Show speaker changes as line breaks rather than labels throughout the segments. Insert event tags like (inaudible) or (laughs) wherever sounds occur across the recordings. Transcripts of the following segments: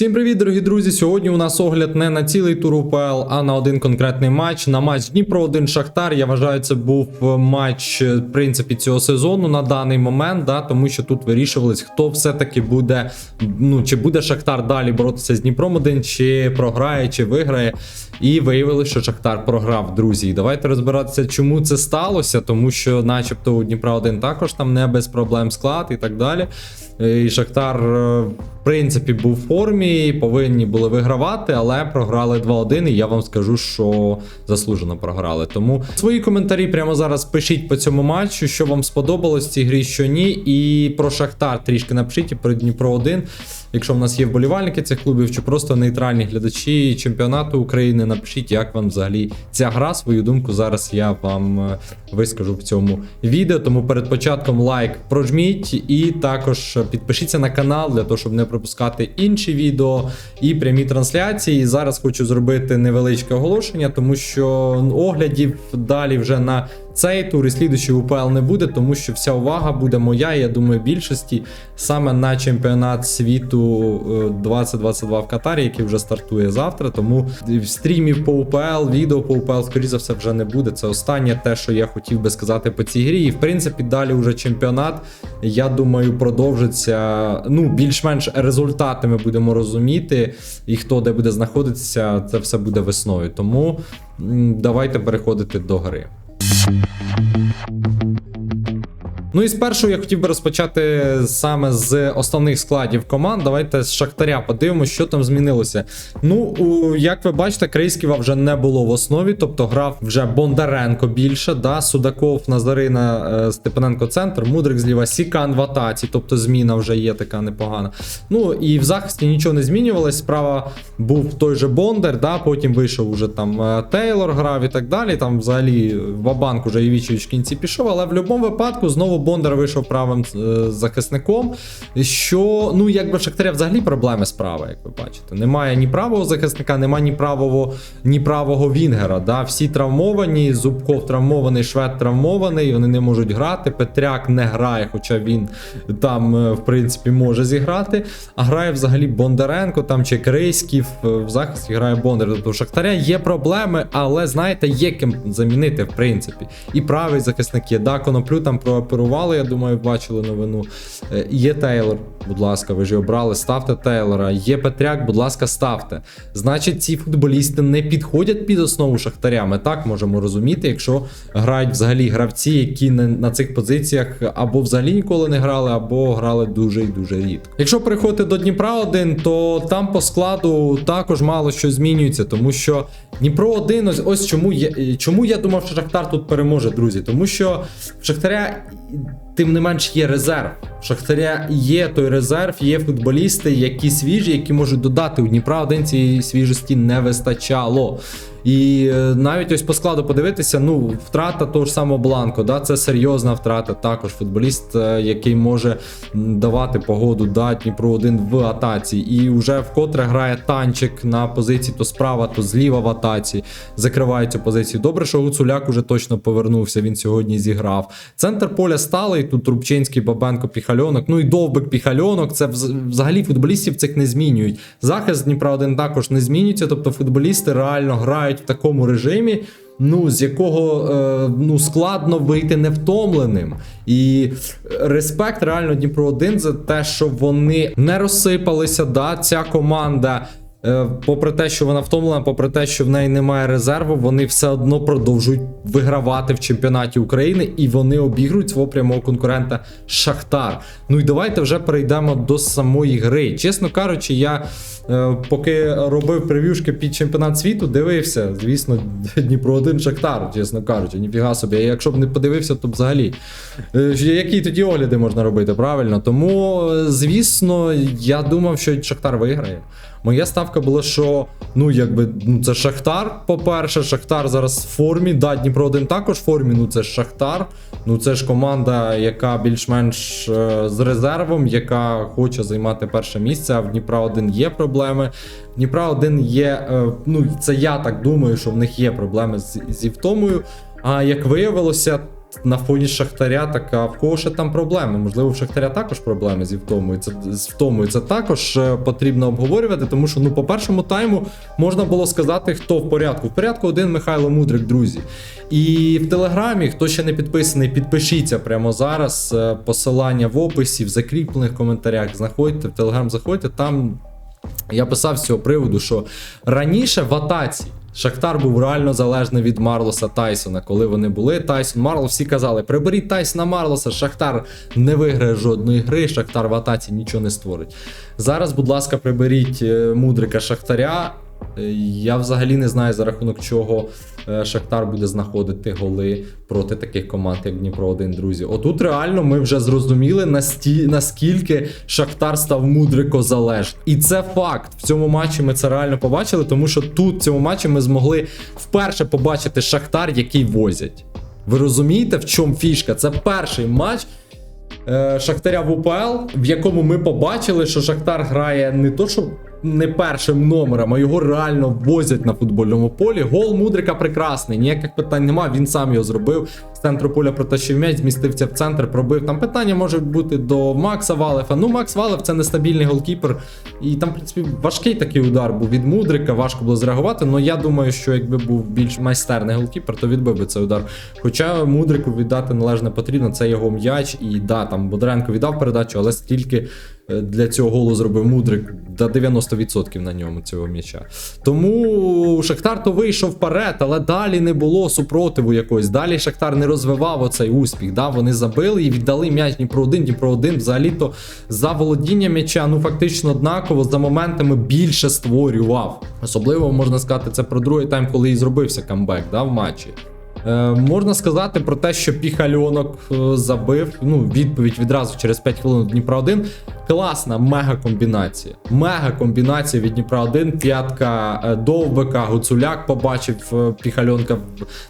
Всім привіт, дорогі друзі! Сьогодні у нас огляд не на цілий тур УПЛ, а на один конкретний матч. На матч Дніпро 1 Шахтар. Я вважаю, це був матч е, в принципі цього сезону на даний момент, да, тому що тут вирішувались, хто все-таки буде. Ну чи буде Шахтар далі боротися з Дніпром 1, чи програє, чи виграє. І виявилося, що Шахтар програв, друзі. І давайте розбиратися, чому це сталося, тому що, начебто, у Дніпра 1 також там не без проблем склад і так далі. Е, І Шахтар, е, в принципі, був в формі, повинні були вигравати, але програли 2-1. І я вам скажу, що заслужено програли. Тому свої коментарі прямо зараз пишіть по цьому матчу, що вам сподобалось в цій грі, що ні. І про Шахтар трішки напишіть і про Дніпро 1. Якщо в нас є вболівальники цих клубів, чи просто нейтральні глядачі чемпіонату України, напишіть, як вам взагалі ця гра. Свою думку зараз я вам е, вискажу в цьому відео. Тому перед початком лайк прожміть і також підпишіться на канал для того, щоб не пропускати інші відео і прямі трансляції. І зараз хочу зробити невеличке оголошення, тому що оглядів далі вже на цей тур і слідуючий УПЛ не буде, тому що вся увага буде моя, я думаю, більшості саме на чемпіонат світу е, 2022 в Катарі, який вже стартує завтра. Тому стрімів по УПЛ, відео по УПЛ, скоріше за все, вже не буде. Це останнє те, що я хотів би сказати по цій грі. І в принципі, далі вже чемпіонат. Я думаю, продовжиться. Ну, більш-менш результати ми будемо розуміти, і хто де буде знаходитися, це все буде весною. Тому давайте переходити до гри. Thank you. Ну і спершу я хотів би розпочати саме з основних складів команд. Давайте з Шахтаря подивимося, що там змінилося. Ну, як ви бачите, Крейськіва вже не було в основі, тобто грав вже Бондаренко більше, да, Судаков, Назарина, е, Степаненко центр, Мудрик зліва, Сікан в атаці, тобто зміна вже є така непогана. Ну і в захисті нічого не змінювалось. Справа був той же Бондар, да, потім вийшов уже там е, Тейлор грав і так далі. Там взагалі Вабанк уже Євічевич в кінці пішов, але в будь-якому випадку знову Бондар вийшов правим е, захисником. Що, ну, якби Шахтаря взагалі проблеми справа, як ви бачите. Немає ні правого захисника, немає ні правого, ні правого Вінгера. Да? Всі травмовані, Зубков травмований, Швед травмований, вони не можуть грати. Петряк не грає, хоча він там, е, в принципі, може зіграти. А грає взагалі Бондаренко там чи Крейськів е, в захисті грає Бондар. Тобто Шахтаря є проблеми, але знаєте, є ким замінити, в принципі. І правий захисник є. Да, коноплю там прооперували, я думаю, бачили новину. Е, Є Тейлор, будь ласка, ви ж його брали, ставте Тейлора. Є Петряк, будь ласка, ставте. Значить, ці футболісти не підходять під основу Шахтаря. Ми так можемо розуміти, якщо грають взагалі гравці, які не на цих позиціях або взагалі ніколи не грали, або грали дуже і дуже рідко. Якщо переходити до Дніпра 1, то там по складу також мало що змінюється, тому що Дніпро 1, ось, ось чому я чому я думав, що Шахтар тут переможе, друзі. Тому що в Шахтаря тим не менш є резерв. В Шахтаря є той резерв, є футболісти, які свіжі, які можуть додати у Дніпра один цієї свіжості не вистачало. І е, навіть ось по складу подивитися, ну, втрата того ж самого Бланко, да, це серйозна втрата. Також футболіст, е, який може давати погоду да, Дніпру 1 в атаці. І вже вкотре грає танчик на позиції то справа, то зліва в атаці. Закриває цю позицію. Добре, що Гуцуляк уже точно повернувся. Він сьогодні зіграв. Центр поля сталий. Тут Рубчинський, Бабенко, Піхальонок. Ну і довбик Піхальонок. Це взагалі футболістів цих не змінюють. Захист Дніпра 1 також не змінюється. Тобто футболісти реально грають в такому режимі. Ну, з якого е, ну складно вийти невтомленим, і респект реально Дніпро 1 за те, що вони не розсипалися. Да, ця команда, попри те, що вона втомлена, попри те, що в неї немає резерву, вони все одно продовжують вигравати в чемпіонаті України і вони обігрують свого прямого конкурента Шахтар. Ну і давайте вже перейдемо до самої гри. Чесно кажучи, я е, поки робив прев'юшки під чемпіонат світу, дивився, звісно, (laughs) Дніпро 1 Шахтар, чесно кажучи, ніфіга собі. Якщо б не подивився, то взагалі. е, Які тоді огляди можна робити, правильно? Тому, е, звісно, я думав, що Шахтар виграє. Моя ставка була, що ну якби ну це Шахтар. По-перше, Шахтар зараз в формі. Да, Дніпро 1 також в формі. Ну це Шахтар. Ну це ж команда, яка більш-менш е, з резервом, яка хоче займати перше місце. А в Дніпра 1 є проблеми. Дніпра 1 є. е, ну це я так думаю, що в них є проблеми з, зі втомою. А як виявилося, на фоні Шахтаря така, в кого ще там проблеми? Можливо, в Шахтаря також проблеми зі втомою. Це з втомою. Це також е, потрібно обговорювати, тому що ну по першому тайму можна було сказати, хто в порядку. В порядку один Михайло Мудрик, друзі. І в телеграмі, хто ще не підписаний, підпишіться прямо зараз. Е, Посилання в описі, в закріплених коментарях. Знаходьте в телеграм, заходьте там. Я писав з цього приводу, що раніше в атаці Шахтар був реально залежний від Марлоса Тайсона. Коли вони були, Тайсон Марло, всі казали: приберіть Тайсона Марлоса, Шахтар не виграє жодної гри, Шахтар в атаці нічого не створить. Зараз, будь ласка, приберіть е, мудрика Шахтаря. Е, Я взагалі не знаю за рахунок чого е, Шахтар буде знаходити голи проти таких команд, як Дніпро 1 друзі. Отут реально ми вже зрозуміли наскільки Шахтар став мудрико залежний. І це факт. В цьому матчі ми це реально побачили, тому що тут в цьому матчі ми змогли вперше побачити Шахтар, який возять. Ви розумієте, в чому фішка? Це перший матч. е, Шахтаря в УПЛ, в якому ми побачили, що Шахтар грає не то, що не першим номером, а його реально возять на футбольному полі. Гол Мудрика прекрасний, ніяких питань нема. Він сам його зробив. З центру поля протащив м'яч, змістився в центр, пробив. Там питання може бути до Макса Валефа. Ну, Макс Валев це нестабільний голкіпер. І там, в принципі, важкий такий удар був від Мудрика, важко було зреагувати. Але я думаю, що якби був більш майстерний голкіпер, то відбив би цей удар. Хоча Мудрику віддати належне потрібно, це його м'яч. І да, там Бодренко віддав передачу, але стільки для цього голу зробив Мудрик до 90% на ньому цього м'яча. Тому Шахтар то вийшов вперед, але далі не було супротиву якогось. Далі Шахтар не розвивав оцей успіх. Да? Вони забили і віддали м'яч Дніпро 1 Дніпро 1 взагалі-то за володіння м'яча, ну фактично однаково за моментами більше створював. Особливо можна сказати це про другий тайм, коли і зробився камбек да, в матчі. Е, можна сказати про те, що Піхальонок е, забив. Ну, відповідь відразу через 5 хвилин Дніпра 1. Класна мега комбінація. Мега комбінація від Дніпра 1. П'ятка е, Довбика, Гуцуляк побачив Піхальонка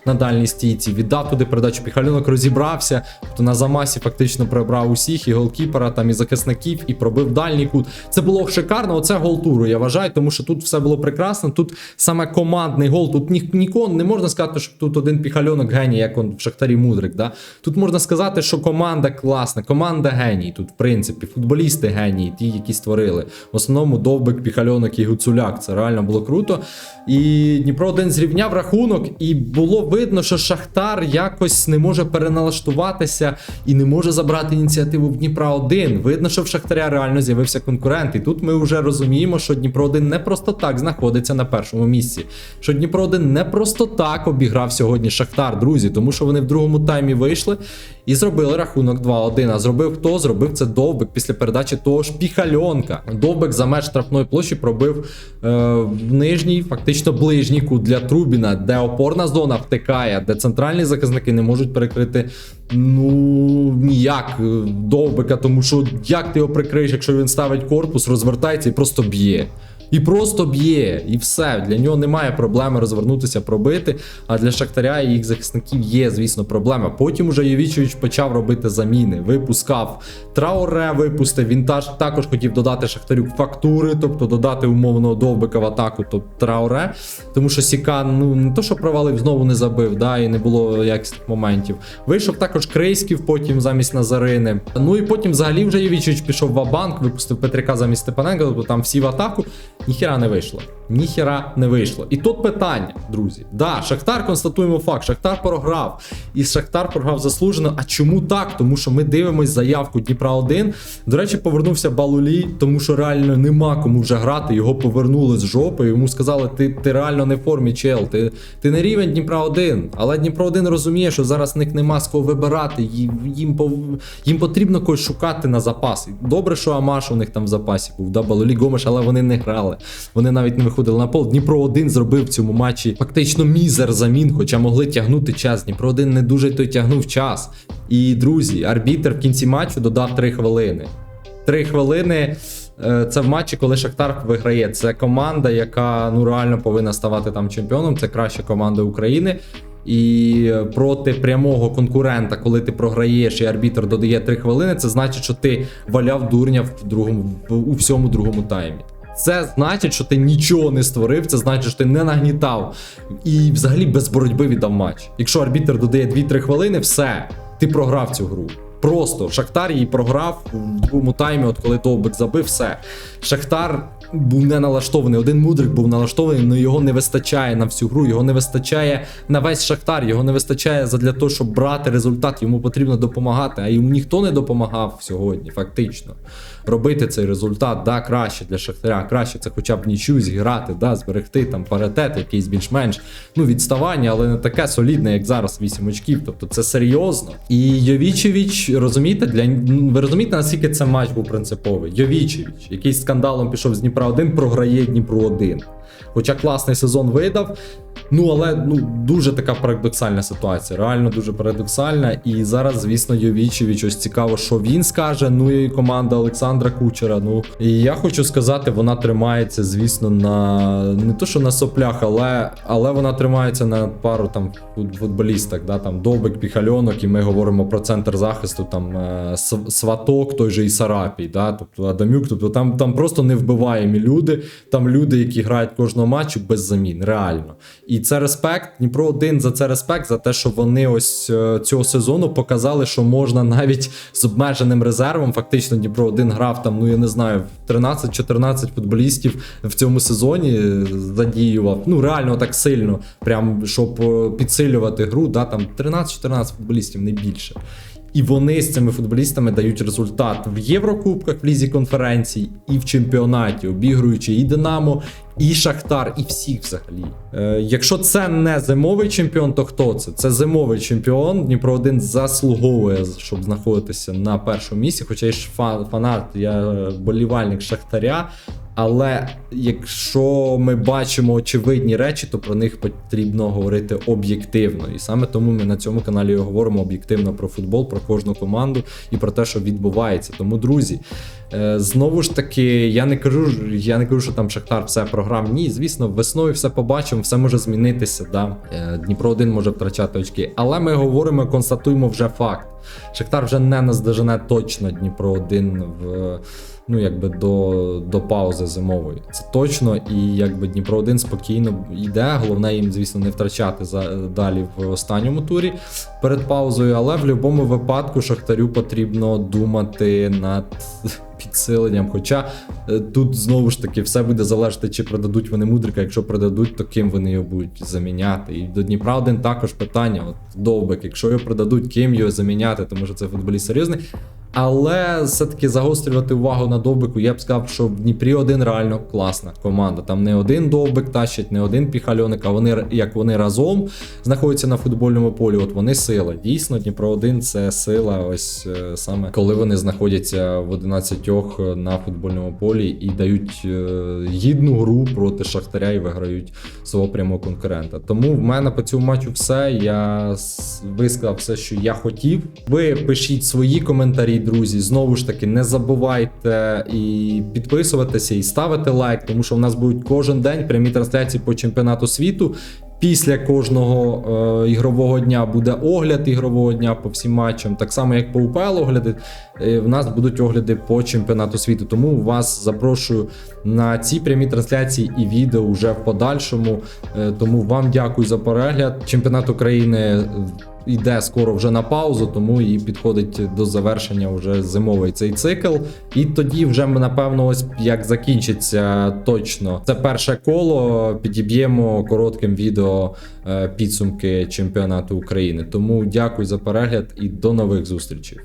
на дальній стійці. Віддав туди передачу. Піхальонок розібрався. Тобто на замасі фактично прибрав усіх і голкіпера, там і захисників, і пробив дальній кут. Це було шикарно. Оце гол туру, я вважаю, тому що тут все було прекрасно. Тут саме командний гол. Тут ні, нікого не можна сказати, що тут один піхальонок геній, як он в Шахтарі Мудрик. Да? Тут можна сказати, що команда класна, команда геній. Тут, в принципі, футболісти генії, ті, які створили. В основному Довбик, Піхальонок і Гуцуляк. Це реально було круто. І Дніпро один зрівняв рахунок, і було видно, що Шахтар якось не може переналаштуватися і не може забрати ініціативу в Дніпра 1. Видно, що в Шахтаря реально з'явився конкурент. І тут ми вже розуміємо, що Дніпро 1 не просто так знаходиться на першому місці. Що Дніпро 1 не просто так обіграв сьогодні Шахтар, друзі, тому що вони в другому таймі вийшли і зробили рахунок 2-1. А зробив хто? Зробив це Довбик після передачі того ж Піхальонка. Довбик за меж штрафної площі пробив е, в нижній, фактично ближній кут для Трубіна, де опорна зона втикає, де центральні захисники не можуть перекрити ну ніяк е, Довбика, тому що як ти його прикриєш, якщо він ставить корпус, розвертається і просто б'є. І просто б'є, і все. Для нього немає проблеми розвернутися, пробити. А для Шахтаря і їх захисників є, звісно, проблема. Потім уже Євічевич почав робити заміни. Випускав Трауре, випустив. Він також хотів додати Шахтарю фактури, тобто додати умовного довбика в атаку, то Трауре. Тому що Сіка, ну не то, що провалив, знову не забив, да, і не було якісних моментів. Вийшов також Крейськів потім замість Назарини. Ну і потім взагалі вже Євічевич пішов в банк випустив Петряка замість Степаненка, тобто там всі в атаку. Ніхіра не вийшло. Ніхіра не вийшло. І тут питання, друзі. Да, Шахтар констатуємо факт. Шахтар програв. І Шахтар програв заслужено. А чому так? Тому що ми дивимось заявку Дніпра 1. До речі, повернувся Балулі, тому що реально нема кому вже грати. Його повернули з жопи. Йому сказали, ти, ти реально не в формі, чел. Ти, ти не рівень Дніпра 1. Але Дніпро 1 розуміє, що зараз них нема з кого вибирати. Їм, їм, потрібно когось шукати на запас. Добре, що Амаш у них там в запасі був, да, Балолі Гомеш, але вони не грали. Вони навіть не виходили на пол. Дніпро 1 зробив в цьому матчі фактично мізер замін, хоча могли тягнути час. Дніпро 1 не дуже той тягнув час. І друзі, арбітер в кінці матчу додав 3 хвилини. 3 хвилини. е, Це в матчі, коли Шахтар виграє. Це команда, яка ну реально повинна ставати там чемпіоном. Це краща команда України. І проти прямого конкурента, коли ти програєш і арбітр додає 3 хвилини, це значить, що ти валяв дурня в другому у всьому другому таймі. Це значить, що ти нічого не створив, це значить, що ти не нагнітав і взагалі без боротьби віддав матч. Якщо арбітер додає 2-3 хвилини, все, ти програв цю гру. Просто Шахтар її програв в другому таймі, от коли Довбик забив, все. Шахтар був не налаштований. Один мудрик був налаштований, але його не вистачає на всю гру, його не вистачає на весь Шахтар, його не вистачає задля того, щоб брати результат. Йому потрібно допомагати, а йому ніхто не допомагав сьогодні, фактично. Робити цей результат, да, краще для Шахтаря, краще це хоча б нічю зіграти, да, зберегти там паритет, якийсь більш-менш ну, відставання, але не таке солідне, як зараз 8 очків. Тобто це серйозно. І Йовічевич, розумієте, для ви розумієте, наскільки це матч був принциповий? Йовічевич, який скандалом пішов з Дніпра 1, програє Дніпру 1. Хоча класний сезон видав. Ну, але ну дуже така парадоксальна ситуація. Реально дуже парадоксальна. І зараз, звісно, Йовічевич, ось цікаво, що він скаже. Ну і команда Олександра Кучера. Ну і я хочу сказати, вона тримається, звісно, на не то, що на соплях, але але вона тримається на пару там фут- футболістах. Да, там Довбик, Піхальонок, і ми говоримо про центр захисту. Там е, Сваток, той же і Сарапій, да, тобто Адамюк. Тобто там, там просто невбиваємі люди. Там люди, які грають кожного матчу без замін, реально. І це респект. Дніпро 1 за це респект, за те, що вони ось е, цього сезону показали, що можна навіть з обмеженим резервом. Фактично, Дніпро 1 грав там, ну я не знаю, 13-14 футболістів в цьому сезоні задіював. Ну реально так сильно, прям щоб е, підсилювати гру. Да, там 13-14 футболістів, не більше. І вони з цими футболістами дають результат в Єврокубках, в лізі конференцій і в чемпіонаті, обігруючи і Динамо, і Шахтар, і всіх взагалі. Е, якщо це не зимовий чемпіон, то хто це? Це зимовий чемпіон. Дніпро 1 заслуговує, щоб знаходитися на першому місці. Хоча я ж фанат, я е, болівальник Шахтаря. Але якщо ми бачимо очевидні речі, то про них потрібно говорити об'єктивно. І саме тому ми на цьому каналі говоримо об'єктивно про футбол, про кожну команду і про те, що відбувається. Тому, друзі, знову ж таки, я не кажу, я не кажу, що там Шахтар все програв. Ні, звісно, весною все побачимо, все може змінитися. Да? Е, Дніпро 1 може втрачати очки. Але ми говоримо, констатуємо вже факт. Шахтар вже не наздожене точно Дніпро 1 в ну якби до, до паузи зимової. Це точно, і якби Дніпро 1 спокійно йде. Головне їм, звісно, не втрачати за далі в останньому турі перед паузою. Але в будь-якому випадку Шахтарю потрібно думати над підсиленням. Хоча е, тут знову ж таки все буде залежати, чи продадуть вони мудрика. Якщо продадуть, то ким вони його будуть заміняти. І до Дніпра один також питання. От довбик, якщо його продадуть, ким його заміняти, тому що це футболіст серйозний. Але все-таки загострювати увагу на довбику, я б сказав, що в Дніпрі один реально класна команда. Там не один довбик тащить, не один піхальоник, а вони як вони разом знаходяться на футбольному полі. От вони сила. Дійсно, Дніпро 1 це сила. Ось е, саме коли вони знаходяться в 11 на футбольному полі і дають е, гідну гру проти Шахтаря і виграють свого прямого конкурента. Тому в мене по цьому матчу все. Я висказав все, що я хотів. Ви пишіть свої коментарі, друзі. Знову ж таки, не забувайте і підписуватися, і ставити лайк, тому що в нас будуть кожен день прямі трансляції по чемпіонату світу. Після кожного е, ігрового дня буде огляд ігрового дня по всім матчам, так само як по УПЛ огляди. Е, в нас будуть огляди по чемпіонату світу. Тому вас запрошую на ці прямі трансляції і відео вже в подальшому. Е, тому вам дякую за перегляд. Чемпіонат України йде скоро вже на паузу, тому і підходить до завершення вже зимовий цей цикл. І тоді вже ми, напевно, ось як закінчиться точно це перше коло. Підіб'ємо коротким відео е, підсумки чемпіонату України. Тому дякую за перегляд і до нових зустрічей.